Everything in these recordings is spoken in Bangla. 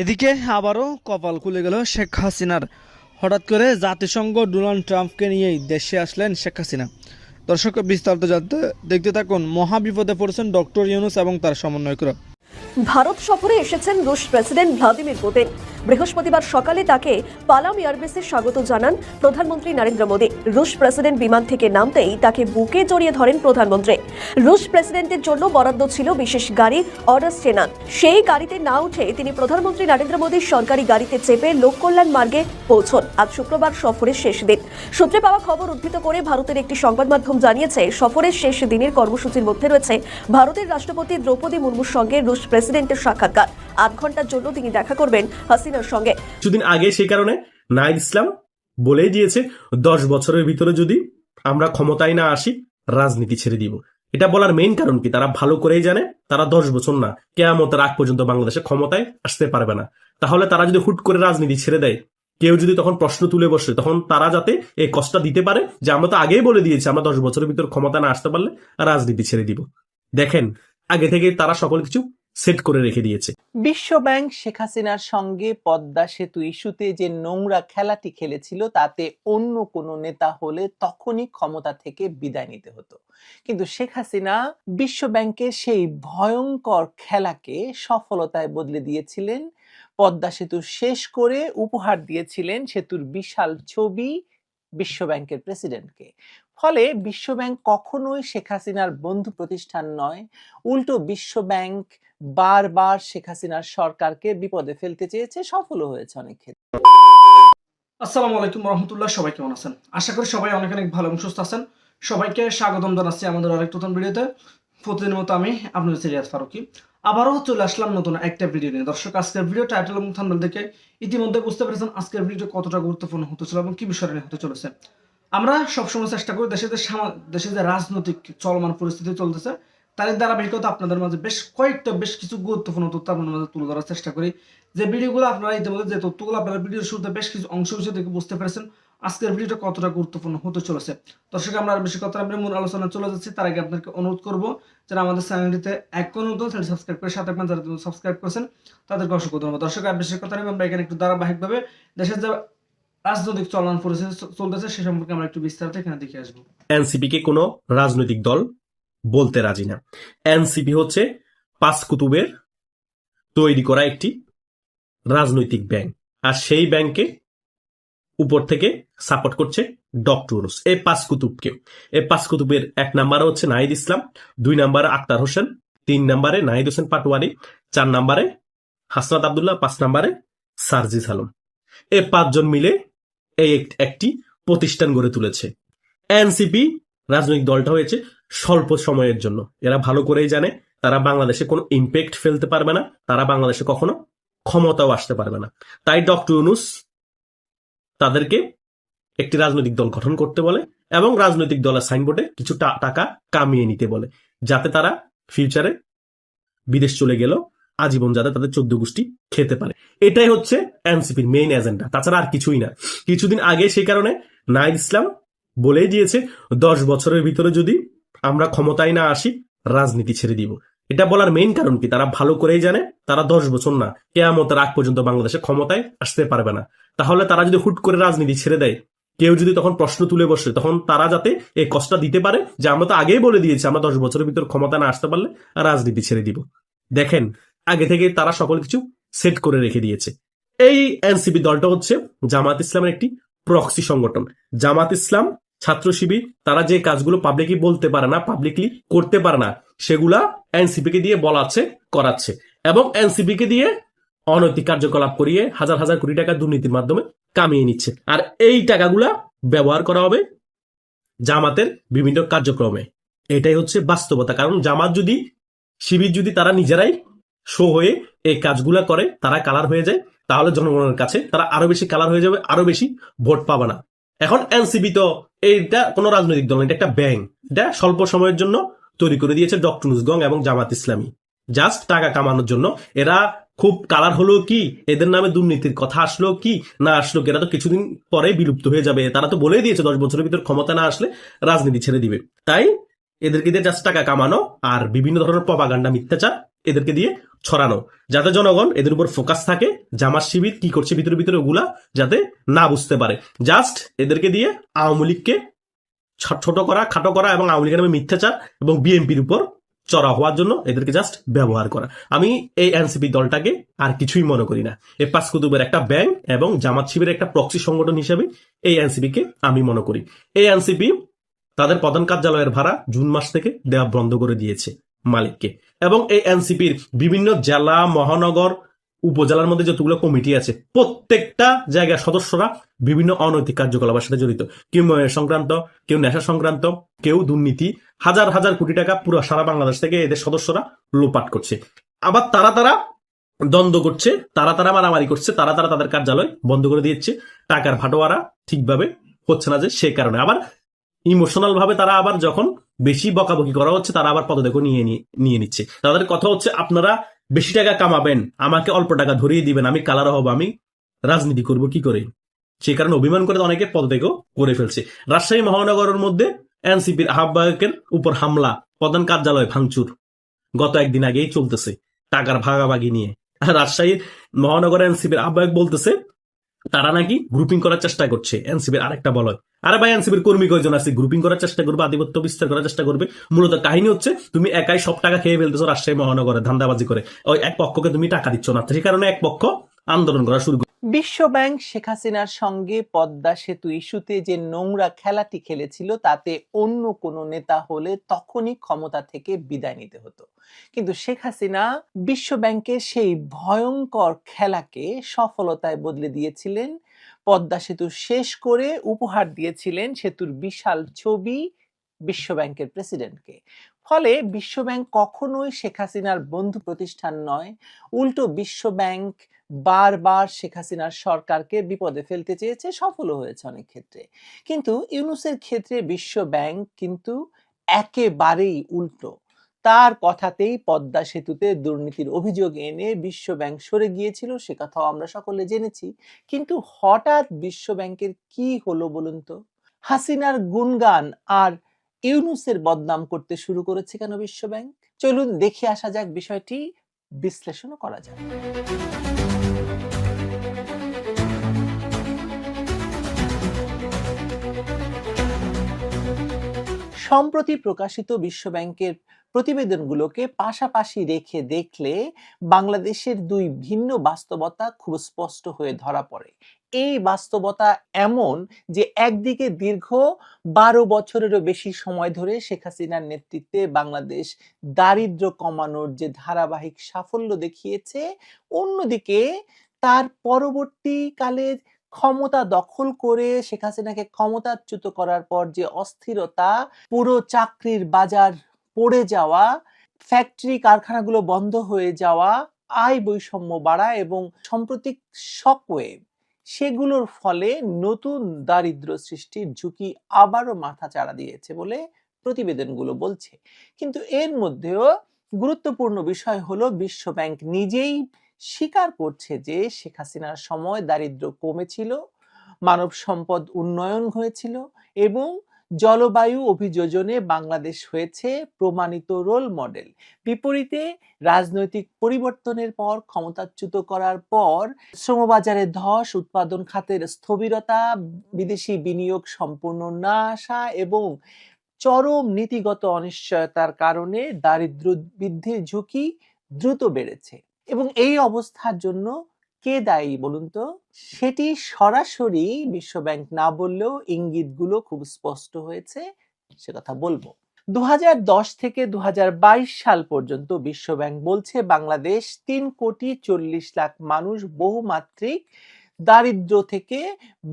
এদিকে আবারও কপাল খুলে গেল শেখ হাসিনার। হঠাৎ করে জাতিসংঘ ডোনাল্ড ট্রাম্পকে নিয়েই দেশে আসলেন শেখ হাসিনা। দর্শক, বিস্তারিত জানতে দেখতে থাকুন মহাবিপদে পড়েছেন ডক্টর ইউনুস এবং তার সমন্বয়করা। ভারত সফরে এসেছেন রুশ প্রেসিডেন্ট ভ্লাদিমির পুতিন। বৃহস্পতিবার সকালে তাকে পালাম এয়ারবেসে স্বাগত জানান প্রধানমন্ত্রী নরেন্দ্র মোদী। রুশ প্রেসিডেন্ট বিমান থেকে নামতেই তাকে বুকে জড়িয়ে ধরেন প্রধানমন্ত্রী। রুশ প্রেসিডেন্টের জন্য বরাদ্দ ছিল বিশেষ গাড়ি, অর্ডার চেনান। সেই গাড়িতে না উঠে তিনি প্রধানমন্ত্রী নরেন্দ্র মোদীর সরকারি গাড়িতে চেপে লোককল্যাণ মার্গে পৌঁছন। আজ শুক্রবার সফরের শেষ দিন। সূত্রে পাওয়া খবর উদ্ধৃত করে ভারতের একটি সংবাদ মাধ্যম জানিয়েছে, সফরের শেষ দিনের কর্মসূচির মধ্যে রয়েছে ভারতের রাষ্ট্রপতি দ্রৌপদী মুর্মুর সঙ্গে রুশ প্রেসিডেন্টের সাক্ষাৎকার। আধ ঘণ্টার জন্য তিনি দেখা করবেন হাসিনার সঙ্গে। কিছুদিন আগে সেই কারণে নাইদ ইসলাম বলেই দিয়েছে, দশ বছরের ভিতরে যদি আমরা ক্ষমতায় না আসি, রাজনীতি ছেড়ে দিব। এটা বলার মেইন কারণ কি? তারা ভালো করেই জানে, তারা দশ বছর না কেয়ামতের আগ পর্যন্ত বাংলাদেশে ক্ষমতায় আসতে পারবে না। তাহলে তারা যদি হুট করে রাজনীতি ছেড়ে দেয়, কেউ যদি তখন প্রশ্ন তুলে বসে, তখন তারা যাতে এই কষ্টটা দিতে পারে যে আমরা তো আগেই বলে দিয়েছি, আমরা দশ বছরের ভিতর ক্ষমতা না আসতে পারলে রাজনীতি ছেড়ে দিব। দেখেন, আগে থেকে তারা সকল কিছু সেট করে রেখে দিয়েছে। বিশ্বব্যাংক শেখ হাসিনার সঙ্গে পদ্মা সেতু ইস্যুতে যে নোংরা খেলাটি খেলেছিল, তাতে অন্য কোনো নেতা হলে তখনই ক্ষমতা থেকে বিদায় নিতে হতো। কিন্তু শেখ হাসিনা বিশ্বব্যাংকের সেই ভয়ঙ্কর খেলাকে সফলতায় বদলে দিয়েছিলেন। পদ্মা সেতু শেষ করে উপহার দিয়েছিলেন সেতুর বিশাল ছবি বিশ্বব্যাংকের প্রেসিডেন্টকে। ফলে বিশ্বব্যাংক কখনোই শেখ হাসিনার বন্ধু প্রতিষ্ঠান নয়। উল্টো বিশ্বব্যাংক বারবার শেখ হাসিনার সরকারকে বিপদে ফেলতে চেয়েছে, সফলও হয়েছে অনেক ক্ষেত্রে। আসসালামু আলাইকুম রহমতুল্লাহ, সবাই কেমন আছেন? আশা করি সবাই অনেক অনেক ভালো এবং সুস্থ আছেন। সবাইকে স্বাগতম জানাচ্ছি আমাদের আরেক নতুন ভিডিওতে। প্রতিদিনের মতো আমি আপনাদের সিরিয়াস ফারুকি। আবারও চলে আসলাম নতুন একটা ভিডিও নিয়ে। দর্শক, আজকের ভিডিও টাইটেল এবং থাম্বনেল দেখে ইতিমধ্যে বুঝতে পেরেছেন আজকের ভিডিওটা কতটা গুরুত্বপূর্ণ হতে চলে এবং কি বিষয় নিয়ে হতে চলেছে। আমরা সবসময় চেষ্টা করি দেশে যে দেশে যে রাজনৈতিক চলমান পরিস্থিতি চলতেছে, তার ধারাবাহিকতা আপনাদের মাঝে বেশ কয়েকটা বেশ কিছু গুরুত্বপূর্ণ তথ্য আপনাদের মাঝে তুলে ধরার চেষ্টা করি। যে ভিডিওগুলো আপনারা ইতিমধ্যে, যে তথ্যগুলো আপনারা ভিডিওর শুরুতে বেশ কিছু অংশ হিসেবে দেখে বুঝতে পেরেছেন, আজকের ভিডিওটা কতটা গুরুত্বপূর্ণ হতে চলেছে। দর্শক, আমরা আর বেশি কথা আমরা মূল আলোচনা চলে যাচ্ছি। তার আগে আপনাকে অনুরোধ করব, যারা আমাদের চ্যানেলটিতে এক নতুন চ্যানেল সাবস্ক্রাইব করে সাথে আপনার যারা সাবস্ক্রাইব করেছেন, তাদেরকে অসংখ্য ধন্যবাদ। দর্শক, আর বেশি কথা আমরা এখানে একটু ধারাবাহিকভাবে দেশের যে রাজনৈতিক পরিস্থিতি চলতেছে, সে সম্পর্কে আমরা একটু বিস্তারিত এখানে দেখে আসব। এনসিপি কে কোনো রাজনৈতিক দল বলতে রাজি না। এনসিপি হচ্ছে পাঁচ কুতুবের তৈরি করা একটি রাজনৈতিক ব্যাংক। আর সেই ব্যাংকে উপর থেকে সাপোর্ট করছে ডক্টর ইউনূস। এই পাঁচ কুতুবকে। এই পাঁচ কুতুবের এক নাম্বারে হচ্ছে নাহিদ ইসলাম, দুই নাম্বারে আক্তার হোসেন, তিন নাম্বারে নাহিদ হোসেন পাটোয়ারি, চার নাম্বারে হাসনাত আবদুল্লাহ, পাঁচ নাম্বারে সার্জিস আলম। এ পাঁচজন মিলে এই এক- একটি প্রতিষ্ঠান গড়ে তুলেছে। এনসিপি রাজনৈতিক দলটা হয়েছে স্বল্প সময়ের জন্য। এরা ভালো করেই জানে, তারা বাংলাদেশে কোনো ইম্প্যাক্ট ফেলতে পারবে না, তারা বাংলাদেশে কখনো ক্ষমতাও আসতে পারবে না। তাই ডক্টর ইউনুস তাদেরকে একটি রাজনৈতিক দল গঠন করতে বলে এবং রাজনৈতিক দলের সাইনবোর্ডে কিছু টাকা কামিয়ে নিতে বলে, যাতে তারা ফিউচারে বিদেশ চলে গেল আজীবন যাতে তাদের চোদ্দ গোষ্ঠী খেতে পারে। এটাই হচ্ছে এনসিপির মেইন এজেন্ডা তাছাড়া আর কিছুই না। কিছুদিন আগে সেই কারণে নাইদ ইসলাম বলেই দিয়েছে, দশ বছরের ভিতরে যদি আমরা ক্ষমতায় না আসি, রাজনীতি ছেড়ে দিব। এটা বলার মেইন কারণ কি? তারা ভালো করেই জানে, তারা দশ বছর না। কেয়ামতের আগ পর্যন্ত বাংলাদেশে ক্ষমতায় আসতে পারবে না। তাহলে তারা যদি হুট করে রাজনীতি ছেড়ে দেয়, কেউ যদি তখন প্রশ্ন তুলে বসে, তখন তারা যাতে এই কষ্টটা দিতে পারে যে আমরা তো আগেই বলে দিয়েছি, আমরা দশ বছরের ভিতর ক্ষমতা না আসতে পারলে রাজনীতি ছেড়ে দিব। দেখেন আগে থেকে তারা সকল কিছু সেট করে রেখে দিয়েছে। এই এনসিপি দলটা হচ্ছে জামাত ইসলামের একটি প্রক্সি সংগঠন। জামাত ইসলাম, ছাত্র শিবির, তারা যে কাজগুলো পাবলিকলি বলতে পারে না পাবলিকলি করতে পারে না, সেগুলা এনসিপি কে দিয়ে বলাচ্ছে করাচ্ছে। এবং এনসিপি কে দিয়ে অনৈতিক কার্যকলাপ করিয়ে হাজার হাজার কোটি টাকা দুর্নীতির মাধ্যমে কামিয়ে নিচ্ছে। আর এই টাকাগুলা ব্যবহার করা হবে জামাতের বিভিন্ন কার্যক্রমে। এটাই হচ্ছে বাস্তবতা। কারণ জামাত যদি, শিবির যদি তারা নিজেরাই শো হয়ে এই কাজগুলা করে, তারা কালার হয়ে যায়, তাহলে জনগণের কাছে তারা আরও বেশি কালার হয়ে যাবে, আরও বেশি ভোট পাবে না। এখন এনসিপি তো এইটা কোনো রাজনৈতিক দল এটা একটা ব্যাংক এটা স্বল্প সময়ের জন্য তৈরি করে দিয়েছে ডক্টর নুসগং এবং জামাত ইসলামী জাস্ট টাকা কামানোর জন্য, এরা খুব কালার হলো কি, এদের নামে দুর্নীতির কথা আসলো কি, না আসলো কি, এরা তো কিছুদিন পরে বিলুপ্ত হয়ে যাবে, তারা তো বলেই দিয়েছে দশ বছরের ভিতর ক্ষমতা না আসলে রাজনীতি ছেড়ে দিবে। তাই এদেরকে দিয়ে জাস্ট টাকা কামানো আর বিভিন্ন ধরনের প্রপাগান্ডা মিথ্যাচার এদেরকে দিয়ে ছড়ানো। যাতে জনগণ এদের উপর ফোকাস থাকে, জামাত শিবির কি করছে ভিতরে ভিতরে ওগুলা যাতে না বুঝতে পারে। জাস্ট এদেরকে দিয়ে আওয়ামী লীগকে ছোট করা, খাটো করা এবং আওয়ামী লীগের নামে মিথ্যাচার এবং বিএনপির উপর চড়া হওয়ার জন্য এদেরকে জাস্ট ব্যবহার করা। আমি এই এনসিপি দলটাকে আর কিছুই মনে করি না। এ পাঁচ কুতুবের একটা ব্যাংক এবং জামাত শিবিরের একটা প্রক্সি সংগঠন হিসেবে এই এনসিপি কে আমি মনে করি। এই এনসিপি তাদের প্রধান কার্যালয়ের ভাড়া জুন মাস থেকে দেওয়া বন্ধ করে দিয়েছে মালিককে। এবং এই এনসিপির বিভিন্ন জেলা, মহানগর, উপজেলার মধ্যে যতগুলো কমিটি আছে, প্রত্যেকটা জায়গার সদস্যরা বিভিন্ন অনৈতিক কার্যকলাপের সাথে জড়িত। কেউ সংক্রান্ত, কেউ নেশা সংক্রান্ত, কেউ দুর্নীতি। হাজার হাজার কোটি টাকা পুরো সারা বাংলাদেশ থেকে এদের সদস্যরা লোপাট করছে। আবার তারা তারা দ্বন্দ্ব করছে, তারা তারা মারামারি করছে, তারা তারা তাদের কার্যালয় বন্ধ করে দিচ্ছে টাকার ভাটোয়ারা ঠিকভাবে হচ্ছে না যে সে কারণে। আবার ইমোশনাল ভাবে তারা আবার যখন বেশি বকাবকি করা হচ্ছে, তারা আবার পদদেখ নিয়ে নিয়ে নিচ্ছে। তাদের কথা হচ্ছে, আপনারা বেশি টাকা কামাবেন, আমাকে অল্প টাকা ধরিয়ে দিবেন, আমি কালার হব, আমি রাজনীতি করব কি করে? সে কারণে অভিমান করে অনেকে পদত্যাগও করে ফেলছে। রাজশাহী মহানগরের মধ্যে এনসিপির আহ্বায়কের উপর হামলা, প্রধান কার্যালয় ভাঙচুর। গত একদিন আগেই চলতেছে টাকার ভাগাভাগি নিয়ে। রাজশাহীর মহানগর এনসিপির আহ্বায়ক বলতেছে তারা নাকি গ্রুপিং করার চেষ্টা করছে, এনসিপির আরেকটা বলয়। আরে ভাই, এনসিপির কর্মী কয়জন আছে? গ্রুপিং করার চেষ্টা করবে, আধিপত্য বিস্তার করার চেষ্টা করবে। মূলত কাহিনী হচ্ছে, তুমি একাই সব টাকা খেয়ে ফেলতেছো রাজশাহী মহানগরে, ধান্দাবাজি করে। ওই এক পক্ষকে তুমি টাকা দিচ্ছ না, সেই কারণে এক পক্ষ আন্দোলন করা শুরু করে। বিশ্ব ব্যাংক শেখ হাসিনার সঙ্গে পদ্মা সেতু ইস্যুতে যে নোংরা খেলাটি খেলেছিল, তাতে অন্য কোনো নেতা হলে তখনই ক্ষমতা থেকে বিদায় নিতে হতো কিন্তু শেখ হাসিনা বিশ্ব ব্যাংকের সেই ভয়ঙ্কর খেলাকে সফলতায় বদলে দিয়েছিলেন পদ্মা সেতু শেষ করে উপহার দিয়েছিলেন সেতুর বিশাল ছবি বিশ্ব ব্যাংকের প্রেসিডেন্টকে ফলে বিশ্ব ব্যাংক কখনোই শেখ হাসিনার বন্ধু প্রতিষ্ঠান নয়। উল্টো বিশ্ব ব্যাংক বারবার শেখ হাসিনার সরকারকে বিপদে ফেলতে চেয়েছে, সফলও হয়েছে অনেক ক্ষেত্রে। কিন্তু ইউনুসের ক্ষেত্রে বিশ্ব ব্যাংক কিন্তু একেবারেই উল্টো। তার কথাতেই পদ্মা সেতুতে দুর্নীতির অভিযোগ এনে বিশ্ব ব্যাংক সরে গিয়েছিল, সে কথাও আমরা সকলে জেনেছি। কিন্তু হঠাৎ বিশ্ব ব্যাংকের কি হলো বলুন তো? হাসিনার গুনগান আর ইউনুসের বদনাম করতে শুরু করেছে কেন বিশ্ব ব্যাংক চলুন দেখে আসা যাক বিষয়টি, বিশ্লেষণও করা যাক। সম্প্রতি প্রকাশিত বিশ্ব ব্যাংকের প্রতিবেদনগুলোকে পাশাপাশি রেখে দেখলে বাংলাদেশের দুই ভিন্ন বাস্তবতা খুব স্পষ্ট হয়ে ধরা পড়ে। এই বাস্তবতা এমন যে একদিকে দীর্ঘ বারো বছরেরও বেশি সময় ধরে শেখ হাসিনার নেতৃত্বে বাংলাদেশ দারিদ্র্য কমানোর যে ধারাবাহিক সাফল্য দেখিয়েছে, অন্যদিকে তার পরবর্তীকালে ক্ষমতা দখল করে শেখ হাসিনাকে ক্ষমতাচ্যুত করার পর যে অস্থিরতা, পুরো চাকরির বাজার পড়ে যাওয়া, ফ্যাক্টরি কারখানাগুলো বন্ধ হয়ে যাওয়া, আয় বৈষম্য বাড়া এবং সাম্প্রতিক শকওয়েভ সেগুলোর ফলে নতুন দারিদ্র সৃষ্টির ঝুঁকি আবারও মাথা চাড়া দিয়েছে বলে প্রতিবেদনগুলো বলছে। কিন্তু এর মধ্যেও গুরুত্বপূর্ণ বিষয় হলো বিশ্ব ব্যাংক নিজেই স্বীকার করছে যে শেখ হাসিনার সময় দারিদ্র কমেছিল মানব সম্পদ উন্নয়ন হয়েছিল এবং জলবায়ু অভিযোজনে বাংলাদেশ হয়েছে প্রমাণিত রোল মডেল। বিপরীতে রাজনৈতিক পরিবর্তনের পর ক্ষমতাচ্যুত করার পর শ্রমবাজারে ধস, উৎপাদন খাতের স্থবিরতা, বিদেশি বিনিয়োগ সম্পূর্ণ না আসা এবং চরম নীতিগত অনিশ্চয়তার কারণে দারিদ্র বৃদ্ধির ঝুঁকি দ্রুত বেড়েছে। এবং এই অবস্থার জন্য কে দায়ী বলুন তো? সেটি সরাসরি বিশ্ব ব্যাংক না বললেও ইঙ্গিতগুলো খুব স্পষ্ট হয়েছে, সে কথা বলব। দু থেকে দুহাজার বাইশ সাল পর্যন্ত বিশ্ব ব্যাংক বলছে, বাংলাদেশ তিন কোটি চল্লিশ লাখ মানুষ বহুমাত্রিক দারিদ্র থেকে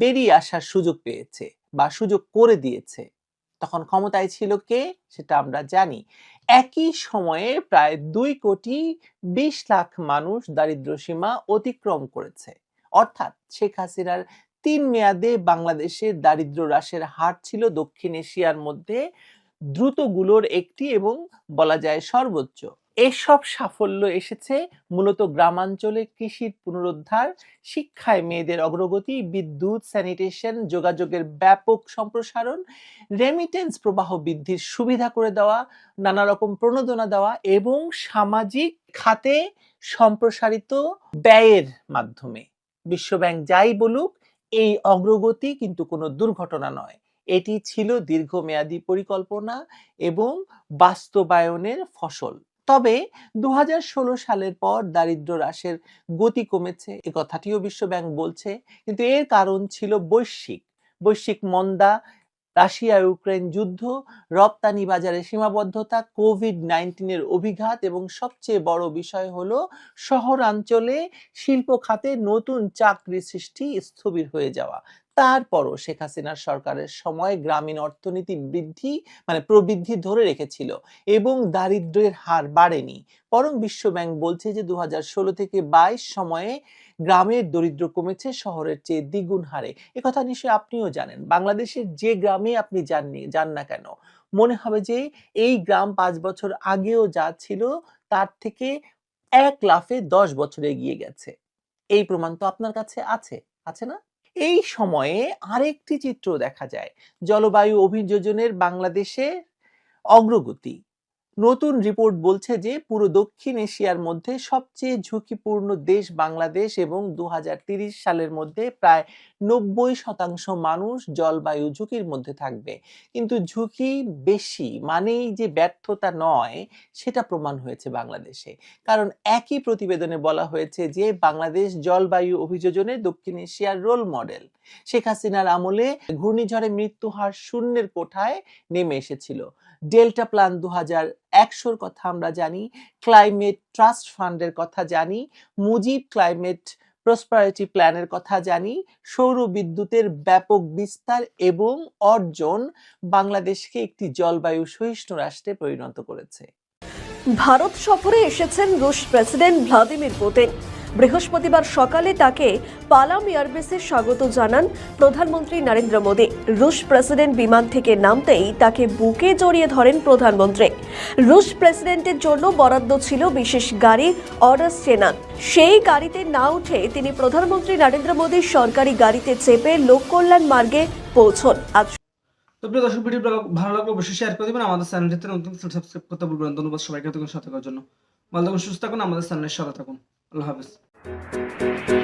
বেরিয়ে আসার সুযোগ পেয়েছে বা সুযোগ করে দিয়েছে। তখন ক্ষমতায় ছিল কে? সেটা আমরা জানি। একই সময়ে প্রায় দুই কোটি বিশ লাখ মানুষ দারিদ্র সীমা অতিক্রম করেছে। অর্থাৎ শেখ হাসিনার তিন মেয়াদে বাংলাদেশের দারিদ্র হ্রাসের হার ছিল দক্ষিণ এশিয়ার মধ্যে দ্রুতগুলোর একটি এবং বলা যায় সর্বোচ্চ। এসব সাফল্য এসেছে মূলত গ্রামাঞ্চলে কৃষির পুনরুদ্ধার, শিক্ষায় মেয়েদের অগ্রগতি, বিদ্যুৎ, স্যানিটেশন, যোগাযোগের ব্যাপক সম্প্রসারণ রেমিটেন্স প্রবাহ বৃদ্ধির সুবিধা করে দেওয়া নানা রকম প্রণোদনা দেওয়া এবং সামাজিক খাতে সম্প্রসারিত ব্যয়ের মাধ্যমে। বিশ্বব্যাংক যাই বলুক, এই অগ্রগতি কিন্তু কোনো দুর্ঘটনা নয়। এটি ছিল দীর্ঘমেয়াদী পরিকল্পনা এবং বাস্তবায়নের ফসল। তবে দু সালের পর দারিদ্র হ্রাসের গতি কমেছে। এ কথাটিও বিশ্বব্যাংক বলছে, কিন্তু এর কারণ ছিল বৈশ্বিক। বৈশ্বিক মন্দা, রাশিয়া ইউক্রেন যুদ্ধ, রপ্তানি বাজারে সীমাবদ্ধতা, কোভিড নাইন্টিনের অভিঘাত এবং সবচেয়ে বড় বিষয় হল শহরাঞ্চলে শিল্প খাতে নতুন চাকরি সৃষ্টি স্থবির হয়ে যাওয়া। তারপরও শেখ হাসিনার সরকারের সময় গ্রামীণ অর্থনীতি বৃদ্ধি মানে প্রবৃদ্ধি ধরে রেখেছিল এবং দারিদ্র্যের হার বাড়েনি। বরং বিশ্বব্যাংক বলছে যে দু হাজার ষোলো থেকে বাইশ সময়ে গ্রামের দরিদ্র কমেছে, শহরের চেয়ে দ্বিগুণ হারে। কথা নিশ্চয়ই আপনিও জানেন। বাংলাদেশের যে গ্রামে আপনি যাননি যান না কেন? মনে হবে যে এই গ্রাম পাঁচ বছর আগেও যা ছিল, তার থেকে এক লাফে দশ বছর এগিয়ে গেছে। এই প্রমাণ তো আপনার কাছে আছে আছে না? এই সময়ে আরেকটি চিত্র দেখা যায়। জলবায়ু অভিযোজনের বাংলাদেশে অগ্রগতি। নতুন রিপোর্ট বলছে যে পুরো দক্ষিণ এশিয়ার মধ্যে সবচেয়ে ঝুঁকিপূর্ণ দেশ বাংলাদেশ এবং দু সালের মধ্যে প্রায় নব্বই শতাংশ মানুষ জলবায়ু ঝুঁকির মধ্যে থাকবে। কিন্তু ঝুঁকি বেশি মানেই যে ব্যর্থতা নয়, সেটা প্রমাণ হয়েছে বাংলাদেশে। কারণ একই প্রতিবেদনে বলা হয়েছে যে বাংলাদেশ জলবায়ু অভিযোজনে দক্ষিণ এশিয়ার রোল মডেল শেখ হাসিনার আমলে ঘূর্ণিঝড়ে মৃত্যু হার শূন্যের কোঠায় নেমে এসেছিল। ডেল্টা প্ল্যান দু হাজার একশোর কথা আমরা জানি, ক্লাইমেট ট্রাস্ট ফান্ডের কথা জানি, মুজিব ক্লাইমেট প্রসপারিটি প্ল্যানের কথা জানি, সৌর বিদ্যুতের ব্যাপক বিস্তার এবং অর্জন বাংলাদেশকে একটি জলবায়ু সহিষ্ণু রাষ্ট্রে পরিণত করেছে। ভারত সফরে এসেছেন রুশ প্রেসিডেন্ট ভ্লাদিমির পুতিন। বৃহস্পতিবার সকালে তাকে পালাম এয়ারবেসে স্বাগত জানান প্রধানমন্ত্রী নরেন্দ্র মোদী। রুশ প্রেসিডেন্ট বিমান থেকে নামতেই তাকে বুকে জড়িয়ে ধরেন প্রধানমন্ত্রী। রুশ প্রেসিডেন্টের জন্য বরাদ্দ ছিল বিশেষ গাড়ি, অর্ডার চেনান। সেই গাড়িতে না উঠে তিনি প্রধানমন্ত্রী নরেন্দ্র মোদীর সরকারি গাড়িতে চেপে লোককল্যাণ মার্গে পৌঁছন। আজ তো প্রিয় দর্শক, ভিডিও ভালো লাগলে অবশ্যই শেয়ার করে দিবেন। আমাদের চ্যানেলটিতে নতুন সাবস্ক্রাইব করতে ভুলবেন ধন্যবাদ সবাইকে। এতক্ষণ সাথে থাকার জন্য। ভালো থাকুন, সুস্থ থাকুন। আমাদের চ্যানেলের সাথে থাকুন। আল্লাহ হাফেজ। Thank you.